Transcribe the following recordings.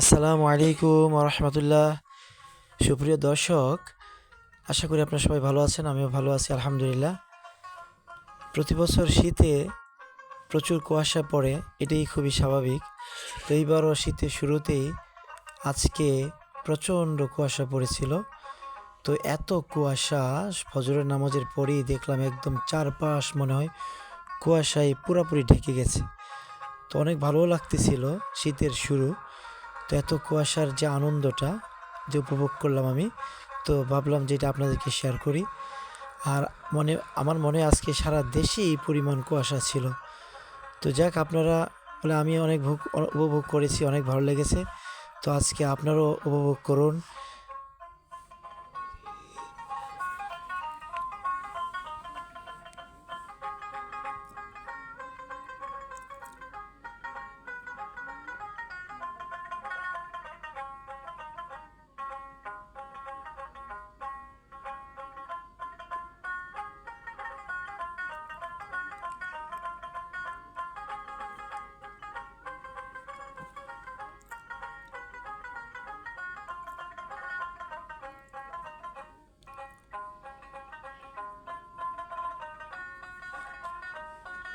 আসসালামু আলাইকুম রহমতুল্লাহ সুপ্রিয় দর্শক, আশা করি আপনারা সবাই ভালো আছেন, আমিও ভালো আছি, আলহামদুলিল্লাহ। প্রতি বছর শীতে প্রচুর কুয়াশা পড়ে, এটাই খুবই স্বাভাবিক। তো এইবারও শীতের শুরুতেই আজকে প্রচণ্ড কুয়াশা পড়েছিল। তো এত কুয়াশা, ফজরের নামাজের পরেই দেখলাম একদম চারপাশ মনে হয় কুয়াশায় পুরোপুরি ঢেকে গেছে। তো অনেক ভালো লাগতেছিল শীতের শুরু। তো এত কুয়াশার যে আনন্দটা যে উপভোগ করলাম আমি, তো ভাবলাম যে এটা আপনাদেরকে শেয়ার করি। আর মনে, আমার মনে আজকে সারা দেশে এই পরিমাণ কুয়াশা ছিল। তো যাক, আপনারা বলে আমি অনেক ভোগ, উপভোগ করেছি, অনেক ভালো লেগেছে। তো আজকে আপনারাও উপভোগ করুন।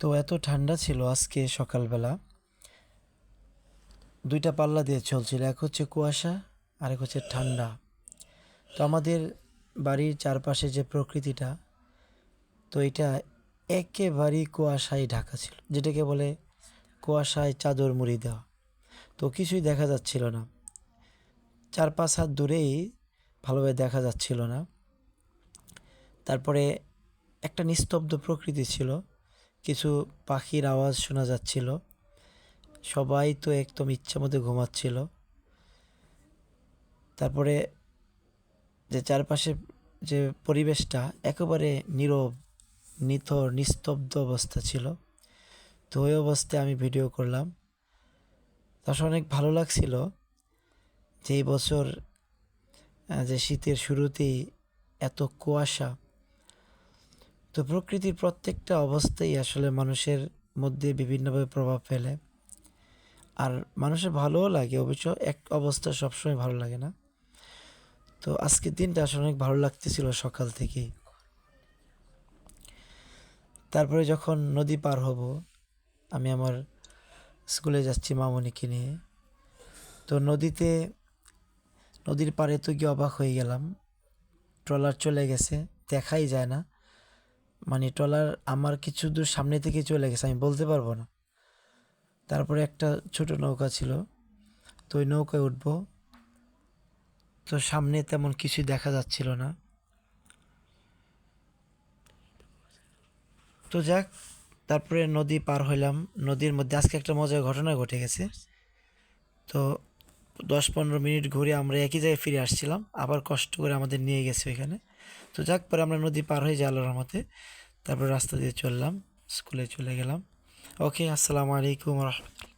তো এত ঠান্ডা ছিল আজকে সকালবেলা। দুইটা পাল্লা দিয়ে চলছিল, এক হচ্ছে কুয়াশা আর এক হচ্ছে ঠান্ডা। তো আমাদের বাড়ির চারপাশে যে প্রকৃতিটা, তো এটা একেবারেই কুয়াশায় ঢাকা ছিল, যেটাকে বলে কুয়াশায় চাদর মুড়ি দেওয়া। তো কিছুই দেখা যাচ্ছিল না। চার পাঁচ হাত দূরেই ভালোভাবে দেখা যাচ্ছিল না। তারপরে একটা নিস্তব্ধ প্রকৃতি ছিল। কিছু পাখির আওয়াজ শোনা যাচ্ছিল। সবাই তো একদম ইচ্ছা মতো ঘুমাচ্ছিল। তারপরে যে চারপাশে যে পরিবেশটা একেবারে নীরব, নিথর, নিস্তব্ধ অবস্থা ছিল। তো ওই অবস্থায় আমি ভিডিও করলাম। তার অনেক ভালো লাগছিল যে এই বছর যে শীতের শুরুতেই এত কুয়াশা তো প্রকৃতির প্রত্যেকটা অবস্থাই আসলে মানুষের মধ্যে বিভিন্নভাবে প্রভাব ফেলে। আর মানুষের ভালোও লাগে, অবশ্য এক অবস্থা সবসময় ভালো লাগে না। তো আজকের দিনটা আসলে অনেক ভালো লাগতেছিল সকাল থেকেই। তারপরে যখন নদী পার হব, আমি আমার স্কুলে যাচ্ছি মামনিকে নিয়ে। তো নদীতে, নদীর পাড়ে তো গিয়ে অবাক হয়ে গেলাম। ট্রলার চলে গেছে, দেখাই যায় না। মানে ট্রলার আমার কিছু দূর সামনে থেকে চলে গেছে, আমি বলতে পারব না। তারপরে একটা ছোট নৌকা ছিল, তো ওই নৌকায় উঠবো। তো সামনে তেমন কিছু দেখা যাচ্ছিল না। তো যাক, তারপরে নদী পার হইলাম। নদীর মধ্যে আজকে একটা মজার ঘটনা ঘটে গেছে। তো দশ পনেরো মিনিট ঘুরে আমরা একই জায়গায় ফিরে আসছিলাম, আবার কষ্ট করে আমাদের নিয়ে গেছে ওইখানে। তো যাক, পরে আমরা নদী পার হয়ে যাই আল্লাহর রহমতে। তারপর রাস্তা দিয়ে চললাম, স্কুলে চলে গেলাম। ওকে, আসসালামু আলাইকুম রহমতুল্লাহ।